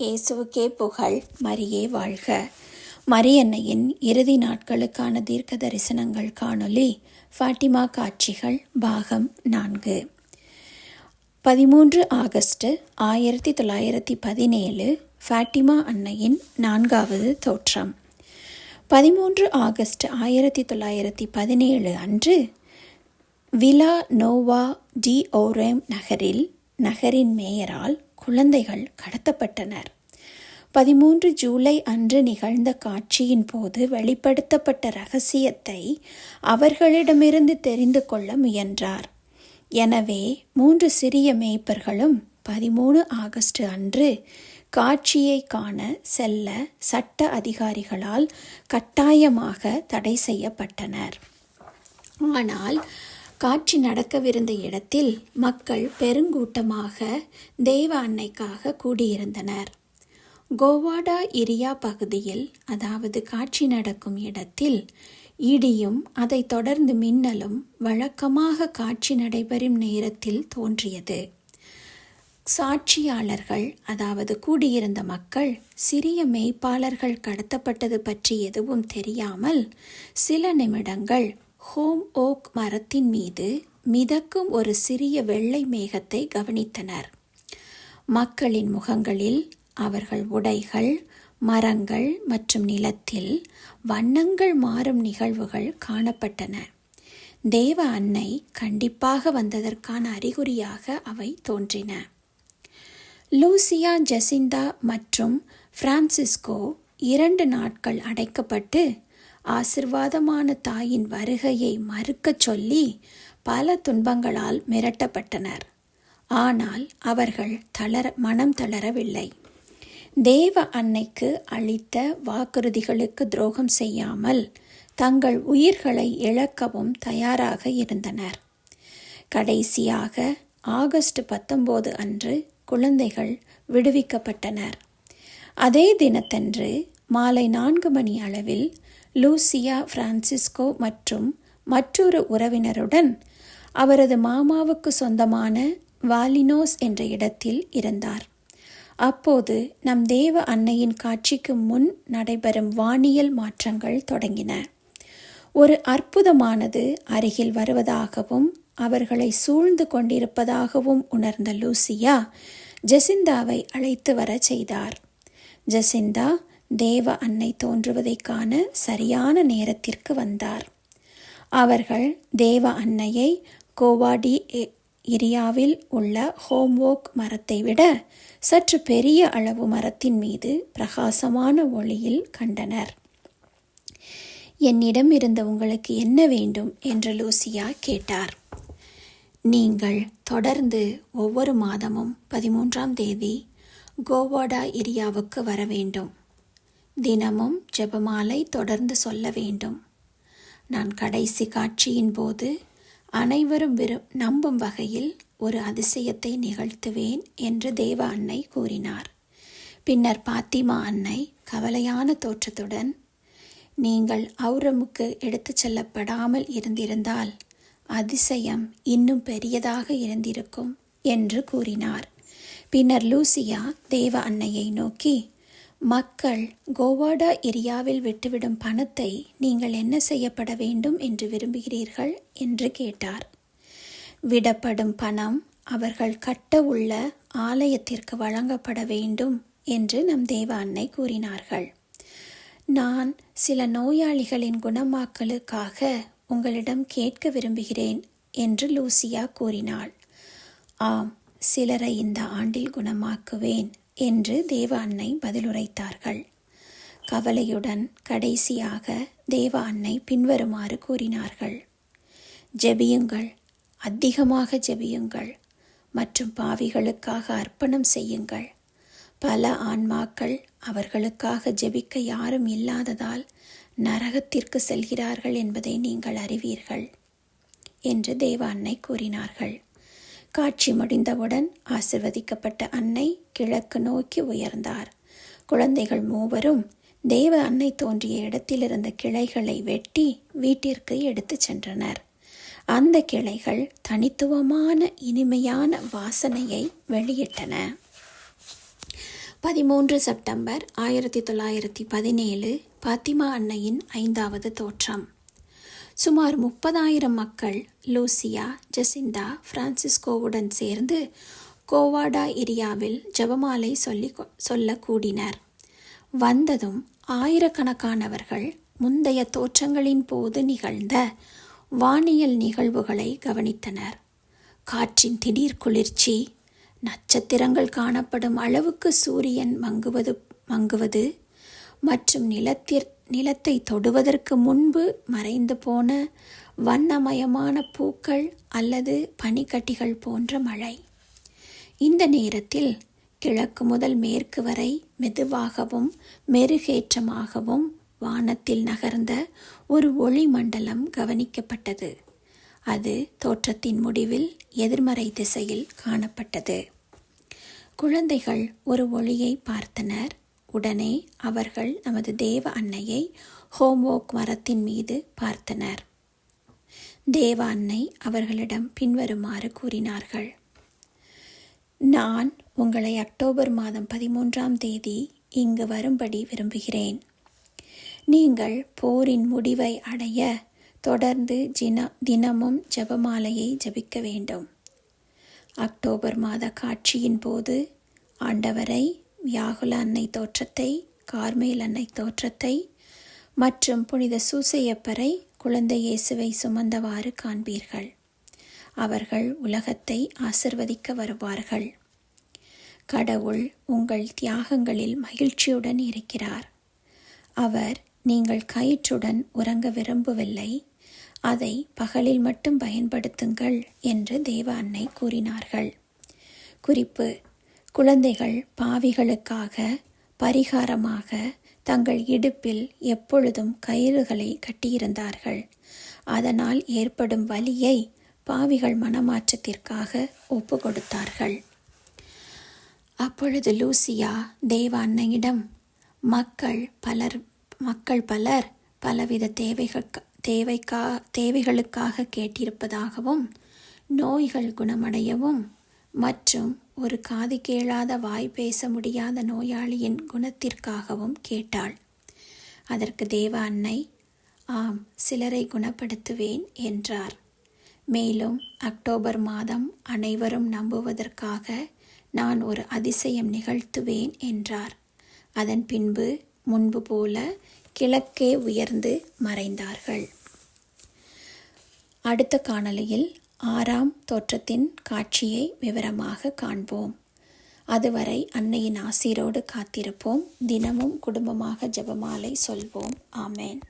இயேசுவுக்கே புகழ் மரியே வாழ்க. மரியன்னையின் இறுதி நாட்களுக்கான தீர்க்க தரிசனங்கள் காணொலி ஃபாட்டிமா காட்சிகள் பாகம் நான்கு. பதிமூன்று ஆகஸ்ட் ஆயிரத்தி தொள்ளாயிரத்தி பதினேழு ஃபாட்டிமா அன்னையின் நான்காவது தோற்றம். பதிமூன்று ஆகஸ்ட் ஆயிரத்தி தொள்ளாயிரத்தி பதினேழு அன்று விலா நோவா டி ஓரேம் நகரில் நகரின் மேயரால் குழந்தைகள் கடத்தப்பட்டனர். பதிமூன்று ஜூலை அன்று நிகழ்ந்த காட்சியின் போது வெளிப்படுத்தப்பட்ட ரகசியத்தை அவர்களிடமிருந்து தெரிந்து கொள்ள முயன்றார். எனவே மூன்று சிறிய மேய்ப்பர்களும் பதிமூணு ஆகஸ்ட் அன்று காட்சியை காண செல்ல சட்ட அதிகாரிகளால் கட்டாயமாக தடை செய்யப்பட்டனர். ஆனால் காட்சி நடக்கவிருந்த இடத்தில் மக்கள் பெருங்கூட்டமாக தேவ அன்னைக்காக கூடியிருந்தனர். கோவாடா இரியா பகுதியில் அதாவது காட்சி நடக்கும் இடத்தில் இடியும் அதைத் தொடர்ந்து மின்னலும் வழக்கமாக காட்சி நடைபெறும் நேரத்தில் தோன்றியது. சாட்சியாளர்கள் அதாவது கூடியிருந்த மக்கள் சிறிய மேய்ப்பாளர்கள் கடத்தப்பட்டது பற்றி எதுவும் தெரியாமல் சில நிமிடங்கள் ஹோம் ஓக் மரத்தின் மீது மிதக்கும் ஒரு சிறிய வெள்ளை மேகத்தை கவனித்தனர். மக்களின் முகங்களில் அவர்கள் உடைகள் மரங்கள் மற்றும் நிலத்தில் வண்ணங்கள் மாறும் நிகழ்வுகள் காணப்பட்டன. தேவ அன்னை கண்டிப்பாக வந்ததற்கான அறிகுறியாக அவை தோன்றின. லூசியா ஜெசிந்தா மற்றும் பிரான்சிஸ்கோ இரண்டு நாட்கள் அடைக்கப்பட்டு ஆசிர்வாதமான தாயின் வருகையை மறுக்கச் சொல்லி பல துன்பங்களால் மிரட்டப்பட்டனர். ஆனால் அவர்கள் தளர மனம் தளரவில்லை. தேவ அன்னைக்கு அளித்த வாக்குறுதிகளுக்கு துரோகம் செய்யாமல் தங்கள் உயிர்களை இழக்கவும் தயாராக இருந்தனர். கடைசியாக ஆகஸ்ட் பத்தொம்போது அன்று குழந்தைகள் விடுவிக்கப்பட்டனர். அதே தினத்தன்று மாலை நான்கு மணி அளவில் லூசியா பிரான்சிஸ்கோ மற்றும் மற்றொரு உறவினருடன் அவரது மாமாவுக்கு சொந்தமான வாலினோஸ் என்ற இடத்தில் இருந்தார். அப்போது நம் தேவ அன்னையின் காட்சிக்கு முன் நடைபெறும் வானியல் மாற்றங்கள் தொடங்கின. ஒரு அற்புதமானது அருகில் வருவதாகவும் அவர்களை சூழ்ந்து கொண்டிருப்பதாகவும் உணர்ந்த லூசியா ஜெசிந்தாவை அழைத்து வர செய்தார். ஜெசிந்தா தேவ அன்னை தோன்றுவதைக் காண சரியான நேரத்திற்கு வந்தார். அவர்கள் தேவ அன்னையை கோவாடி ஏரியாவில் உள்ள ஹோம்வோக் மரத்தை விட சற்று பெரிய அளவு மரத்தின் மீது பிரகாசமான ஒளியில் கண்டனர். என்னிடம் இருந்த உங்களுக்கு என்ன வேண்டும்? என்று லூசியா கேட்டார். நீங்கள் தொடர்ந்து ஒவ்வொரு மாதமும் பதிமூன்றாம் தேதி கோவாடா ஏரியாவுக்கு வர வேண்டும். தினமும் ஜெபமாலை தொடர்ந்து சொல்ல வேண்டும். நான் கடைசி காட்சியின் போது அனைவரும் விரு நம்பும் வகையில் ஒரு அதிசயத்தை நிகழ்த்துவேன் என்று தேவ அன்னை கூறினார். பின்னர் பாத்திமா அன்னை கவலையான தோற்றத்துடன் நீங்கள் அவுரமுக்கு எடுத்துச் செல்லப்படாமல் இருந்திருந்தால் அதிசயம் இன்னும் பெரியதாக இருந்திருக்கும் என்று கூறினார். பின்னர் லூசியா தேவ அன்னையை நோக்கி மக்கள் கோவாடா ஏரியாவில் விட்டுவிடும் பணத்தை நீங்கள் என்ன செய்யப்பட வேண்டும் என்று விரும்புகிறீர்கள்? என்று கேட்டார். விடப்படும் பணம் அவர்கள் கட்ட உள்ள ஆலயத்திற்கு வழங்கப்பட வேண்டும் என்று நம் தேவ அன்னை கூறினார்கள். நான் சில நோயாளிகளின் குணமாக்கலுக்காக உங்களிடம் கேட்க விரும்புகிறேன் என்று லூசியா கூறினாள். ஆம் சிலரை இந்த ஆண்டில் குணமாக்குவேன். என்று தேவ அன்னை பதிலுரைத்தார்கள். கவலையுடன் கடைசியாக தேவ அன்னை பின்வருமாறு கூறினார்கள். ஜெபியுங்கள் அதிகமாக ஜெபியுங்கள் மற்றும் பாவிகளுக்காக அர்ப்பணம் செய்யுங்கள். பல ஆன்மாக்கள் அவர்களுக்காக ஜெபிக்க யாரும் இல்லாததால் நரகத்திற்கு செல்கிறார்கள் என்பதை நீங்கள் அறிவீர்கள் என்று தேவ அன்னை கூறினார்கள். காட்சி முடிந்தவுடன் ஆசிர்வதிக்கப்பட்ட அன்னை கிழக்கு நோக்கி உயர்ந்தார். குழந்தைகள் மூவரும் தேவ அன்னை தோன்றிய இடத்திலிருந்த கிளைகளை வெட்டி வீட்டிற்கு எடுத்துச் சென்றனர். அந்த கிளைகள் தனித்துவமான இனிமையான வாசனையை வெளியிட்டன. பதிமூன்று செப்டம்பர் ஆயிரத்தி தொள்ளாயிரத்தி பதினேழு பாத்திமா அன்னையின் ஐந்தாவது தோற்றம். சுமார் முப்பதாயிரம் மக்கள் லூசியா ஜெசிந்தா பிரான்சிஸ்கோவுடன் சேர்ந்து கோவாடா ஏரியாவில் ஜெபமாலை சொல்லி சொல்ல கூடினர் வந்ததும் ஆயிரக்கணக்கானவர்கள் முந்தைய தோற்றங்களின் போது நிகழ்ந்த வானியல் நிகழ்வுகளை கவனித்தனர். காற்றின் திடீர் குளிர்ச்சி நட்சத்திரங்கள் காணப்படும் அளவுக்கு சூரியன் மங்குவது மங்குவது மற்றும் நிலத்திற் நிலத்தை தொடுவதற்கு முன்பு மறைந்து போன வண்ணமயமான பூக்கள் அல்லது பனிக்கட்டிகள் போன்ற மழை. இந்த நேரத்தில் கிழக்கு முதல் மேற்கு வரை மெதுவாகவும் மெருகேற்றமாகவும் வானத்தில் நகர்ந்த ஒரு ஒளி மண்டலம் கவனிக்கப்பட்டது. அது தோற்றத்தின் முடிவில் எதிர்மறை திசையில் காணப்பட்டது. குழந்தைகள் ஒரு ஒளியை பார்த்தனர். உடனே அவர்கள் நமது தேவ அன்னையை ஹோம்வோக் மரத்தின் மீது பார்த்தனர். தேவ அன்னை அவர்களிடம் பின்வருமாறு கூறினார்கள். நான் உங்களை அக்டோபர் மாதம் பதிமூன்றாம் தேதி இங்கு வரும்படி விரும்புகிறேன். நீங்கள் போரின் முடிவை அடைய தொடர்ந்து ஜின தினமும் ஜெபமாலையை ஜபிக்க வேண்டும். அக்டோபர் மாத காட்சியின் போது ஆண்டவரை வியாகுல அன்னை தோற்றத்தை கார்மேல் அன்னை தோற்றத்தை மற்றும் புனித சூசையப்பரை குழந்தை இயேசுவை சுமந்தவாறு காண்பீர்கள். அவர்கள் உலகத்தை ஆசிர்வதிக்க வருவார்கள். கடவுள் உங்கள் தியாகங்களில் மகிழ்ச்சியுடன் இருக்கிறார். அவர் நீங்கள் கயிற்றுடன் உறங்க விரும்பவில்லை. அதை பகலில் மட்டும் பயன்படுத்துங்கள் என்று தேவ அன்னை கூறினார்கள். குறிப்பு குழந்தைகள் பாவிகளுக்காக பரிகாரமாக தங்கள் இடுப்பில் எப்பொழுதும் கயிறுகளை கட்டியிருந்தார்கள். அதனால் ஏற்படும் வலியை பாவிகள் மனமாற்றத்திற்காக ஒப்பு கொடுத்தார்கள் அப்பொழுது லூசியா தேவ அன்னையிடம் மக்கள் பலர் மக்கள் பலர் பலவித தேவைகள் தேவைக்கா தேவைகளுக்காக கேட்டிருப்பதாகவும் நோய்கள் குணமடையவும் மற்றும் ஒரு காது கேளாத வாய் பேச முடியாத நோயாளியின் குணத்திற்காகவும் கேட்டாள். அதற்கு தேவ அன்னை ஆம் சிலரை குணப்படுத்துவேன் என்றார். மேலும் அக்டோபர் மாதம் அனைவரும் நம்புவதற்காக நான் ஒரு அதிசயம் நிகழ்த்துவேன் என்றார். அதன் பின்பு முன்பு போல கிழக்கே உயர்ந்து மறைந்தார்கள். அடுத்த காணொலியில் ஆறாம் தோற்றத்தின் காட்சியை விவரமாக காண்போம். அதுவரை அன்னையின் ஆசீரோடு காத்திருப்போம். தினமும் குடும்பமாக ஜெபமாலை சொல்வோம். ஆமேன்.